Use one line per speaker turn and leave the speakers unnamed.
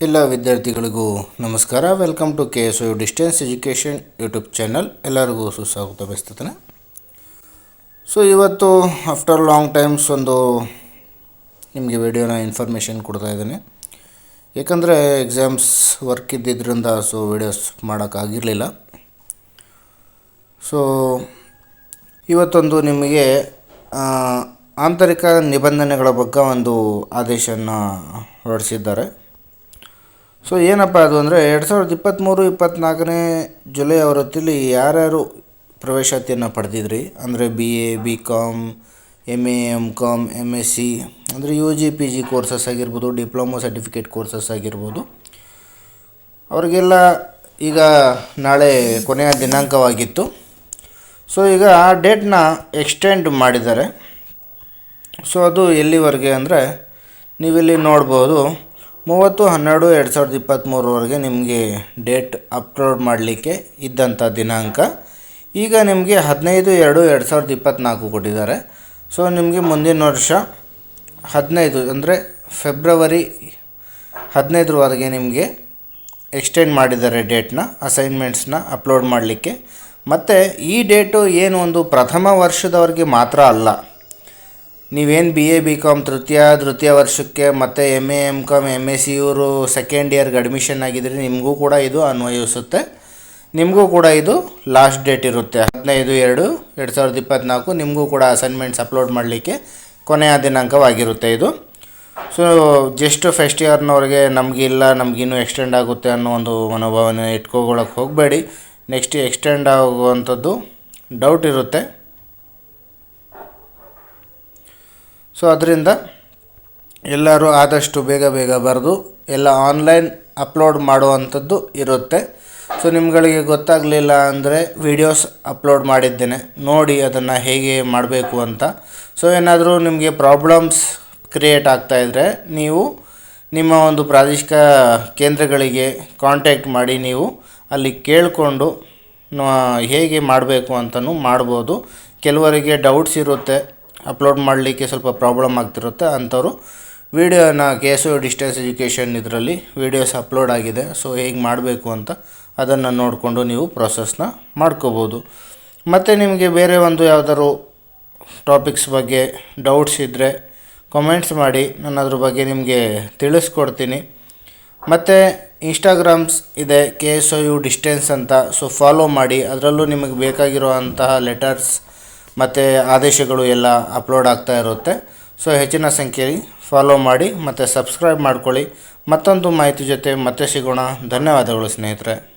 ಎಲ್ಲ ವಿದ್ಯಾರ್ಥಿಗಳಿಗೂ ನಮಸ್ಕಾರ. Welcome to K S U distance education YouTube channel ಎಲ್ಲರಿಗೂ ಸುಸ್ವಾಗತ ಬಯಸ್ತದೆ ಸೊ ಇವತ್ತು ಆಫ್ಟರ್ ಲಾಂಗ್ ಟೈಮ್ಸ್ ಒಂದು ನಿಮಗೆ ವಿಡಿಯೋನ ಇನ್ಫಾರ್ಮೇಷನ್ ಕೊಡ್ತಾ ಇದ್ದೀನಿ. ಯಾಕಂದರೆ ಎಕ್ಸಾಮ್ಸ್ ವರ್ಕ್ ಇದ್ದಿದ್ದರಿಂದ ಸೊ ವಿಡಿಯೋಸ್ ಮಾಡೋಕ್ಕಾಗಿರಲಿಲ್ಲ ಸೊ ಇವತ್ತೊಂದು ನಿಮಗೆ ಆಂತರಿಕ ನಿಬಂಧನೆಗಳ ಬಗ್ಗೆ ಒಂದು ಆದೇಶನ ಹೊರಡಿಸಿದ್ದಾರೆ. ಸೊ ಏನಪ್ಪ ಅದು ಅಂದರೆ ಎರಡು ಸಾವಿರದ ಇಪ್ಪತ್ತ್ಮೂರು ಇಪ್ಪತ್ತ್ನಾಲ್ಕನೇ ಜುಲೈ ಅವರ ಹೊತ್ತಲ್ಲಿ ಯಾರ್ಯಾರು ಪ್ರವೇಶಾತಿಯನ್ನು ಪಡೆದಿದ್ರಿ? ಅಂದರೆ B A B com M A M com M S C ಅಂದರೆ U G P G courses ಆಗಿರ್ಬೋದು ಡಿಪ್ಲೊಮೊ ಸರ್ಟಿಫಿಕೇಟ್ ಕೋರ್ಸಸ್ ಆಗಿರ್ಬೋದು. ಅವರಿಗೆಲ್ಲ ಈಗ ನಾಳೆ ಕೊನೆಯ ದಿನಾಂಕವಾಗಿತ್ತು. ಸೊ ಈಗ ಆ ಡೇಟ್ನ ಎಕ್ಸ್ಟೆಂಡ್ ಮಾಡಿದ್ದಾರೆ. ಸೊ ಅದು ಎಲ್ಲಿವರೆಗೆ ಅಂದರೆ ನೀವಿಲ್ಲಿ ನೋಡ್ಬೋದು. ಮೂವತ್ತು, ಹನ್ನೆರಡು, ಎರಡು ಸಾವಿರದ ಇಪ್ಪತ್ತ್ಮೂರವರೆಗೆ ನಿಮಗೆ ಡೇಟ್ ಅಪ್ಲೋಡ್ ಮಾಡಲಿಕ್ಕೆ ಇದ್ದಂಥ ದಿನಾಂಕ. ಈಗ ನಿಮಗೆ ಹದಿನೈದು, ಎರಡು ಎರಡು ಸಾವಿರದ ಇಪ್ಪತ್ತ್ನಾಲ್ಕು ಕೊಟ್ಟಿದ್ದಾರೆ. ಸೊ ನಿಮಗೆ ಮುಂದಿನ ವರ್ಷ ಹದಿನೈದು, ಅಂದರೆ ಫೆಬ್ರವರಿ ಹದಿನೈದರವರೆಗೆ ನಿಮಗೆ ಎಕ್ಸ್ಟೆಂಡ್ ಮಾಡಿದ್ದಾರೆ ಡೇಟ್ನ ಅಸೈನ್ಮೆಂಟ್ಸ್ನ ಅಪ್ಲೋಡ್ ಮಾಡಲಿಕ್ಕೆ. ಮತ್ತು ಈ ಡೇಟು ಏನು ಒಂದು ಪ್ರಥಮ ವರ್ಷದವರೆಗೆ ಮಾತ್ರ ಅಲ್ಲ. ನೀವೇನು ಬಿ ಎ ಬಿ ಕಾಮ್ ತೃತೀಯ ತೃತೀಯ ವರ್ಷಕ್ಕೆ ಮತ್ತು M A M com M S C ಇವರು ಸೆಕೆಂಡ್ ಇಯರ್ಗೆ ಅಡ್ಮಿಷನ್ ಆಗಿದ್ದರೆ ನಿಮಗೂ ಕೂಡ ಇದು ಅನ್ವಯಿಸುತ್ತೆ. ನಿಮಗೂ ಕೂಡ ಇದು ಲಾಸ್ಟ್ ಡೇಟ್ ಇರುತ್ತೆ. ಹದಿನೈದು, ಎರಡು ಎರಡು ಸಾವಿರದ ಇಪ್ಪತ್ತ್ನಾಲ್ಕು ನಿಮಗೂ ಕೂಡ ಅಸೈನ್ಮೆಂಟ್ಸ್ ಅಪ್ಲೋಡ್ ಮಾಡಲಿಕ್ಕೆ ಕೊನೆಯ ದಿನಾಂಕವಾಗಿರುತ್ತೆ ಇದು. ಸೊ ಜಸ್ಟ್ ಫಸ್ಟ್ ಇಯರ್ನವ್ರಿಗೆ ನಮಗಿಲ್ಲ ನಮಗಿನ್ನೂ ಎಕ್ಸ್ಟೆಂಡ್ ಆಗುತ್ತೆ ಅನ್ನೋ ಒಂದು ಮನೋಭಾವನೆ ಇಟ್ಕೊಳಕ್ಕೆ ಹೋಗಬೇಡಿ. ನೆಕ್ಸ್ಟ್ ಎಕ್ಸ್ಟೆಂಡ್ ಆಗುವಂಥದ್ದು ಡೌಟ್ ಇರುತ್ತೆ. ಸೊ ಅದರಿಂದ ಎಲ್ಲರೂ ಆದಷ್ಟು ಬೇಗ ಬೇಗ ಬರೆದು ಎಲ್ಲ ಆನ್ಲೈನ್ ಅಪ್ಲೋಡ್ ಮಾಡುವಂಥದ್ದು ಇರುತ್ತೆ. ಸೊ ನಿಮ್ಗಳಿಗೆ ಗೊತ್ತಾಗಲಿಲ್ಲ ಅಂದರೆ ವೀಡಿಯೋಸ್ ಅಪ್ಲೋಡ್ ಮಾಡಿದ್ದೇನೆ. ನೋಡಿ ಅದನ್ನು ಹೇಗೆ ಮಾಡಬೇಕು ಅಂತ. ಸೊ ಏನಾದರೂ ನಿಮಗೆ ಪ್ರಾಬ್ಲಮ್ಸ್ ಕ್ರಿಯೇಟ್ ಆಗ್ತಾಯಿದ್ರೆ ನೀವು ನಿಮ್ಮ ಒಂದು ಪ್ರಾದೇಶಿಕ ಕೇಂದ್ರಗಳಿಗೆ ಕಾಂಟ್ಯಾಕ್ಟ್ ಮಾಡಿ ನೀವು ಅಲ್ಲಿ ಕೇಳಿಕೊಂಡು ಹೇಗೆ ಮಾಡಬೇಕು ಅಂತಲೂ ಮಾಡ್ಬೋದು. ಕೆಲವರಿಗೆ ಡೌಟ್ಸ್ ಇರುತ್ತೆ. ಅಪ್ಲೋಡ್ ಮಾಡಲಿಕ್ಕೆ ಸ್ವಲ್ಪ ಪ್ರಾಬ್ಲಮ್ ಆಗ್ತಿರುತ್ತೆ ಅಂಥವ್ರು ವಿಡಿಯೋನ K S U distance education ಇದರಲ್ಲಿ ವೀಡಿಯೋಸ್ ಅಪ್ಲೋಡ್ ಆಗಿದೆ. ಸೊ ಹೇಗೆ ಮಾಡಬೇಕು ಅಂತ ಅದನ್ನು ನೋಡಿಕೊಂಡು ನೀವು ಪ್ರೊಸೆಸ್ನ ಮಾಡ್ಕೋಬೋದು. ಮತ್ತು ನಿಮಗೆ ಬೇರೆ ಒಂದು ಯಾವುದಾದ್ರು ಟಾಪಿಕ್ಸ್ ಬಗ್ಗೆ ಡೌಟ್ಸ್ ಇದ್ದರೆ ಕಮೆಂಟ್ಸ್ ಮಾಡಿ, ನಾನು ಅದ್ರ ಬಗ್ಗೆ ನಿಮಗೆ ತಿಳಿಸ್ಕೊಡ್ತೀನಿ. ಮತ್ತು ಇನ್ಸ್ಟಾಗ್ರಾಮ್ಸ್ ಇದೆ ಕೆ ಎಸ್ ಯು ಡಿಸ್ಟೆನ್ಸ್ ಅಂತ. ಸೊ ಫಾಲೋ ಮಾಡಿ. ಅದರಲ್ಲೂ ನಿಮಗೆ ಬೇಕಾಗಿರುವಂತಹ ಲೆಟರ್ಸ್ ಮತ್ತು ಆದೇಶಗಳು ಎಲ್ಲ ಅಪ್ಲೋಡ್ ಆಗ್ತಾ ಇರುತ್ತೆ. ಸೊ ಹೆಚ್ಚಿನ ಸಂಖ್ಯೆಯಲ್ಲಿ ಫಾಲೋ ಮಾಡಿ ಮತ್ತು ಸಬ್ಸ್ಕ್ರೈಬ್ ಮಾಡ್ಕೊಳ್ಳಿ. ಮತ್ತೊಂದು ಮಾಹಿತಿ ಜೊತೆ ಮತ್ತೆ ಸಿಗೋಣ. ಧನ್ಯವಾದಗಳು ಸ್ನೇಹಿತರೆ.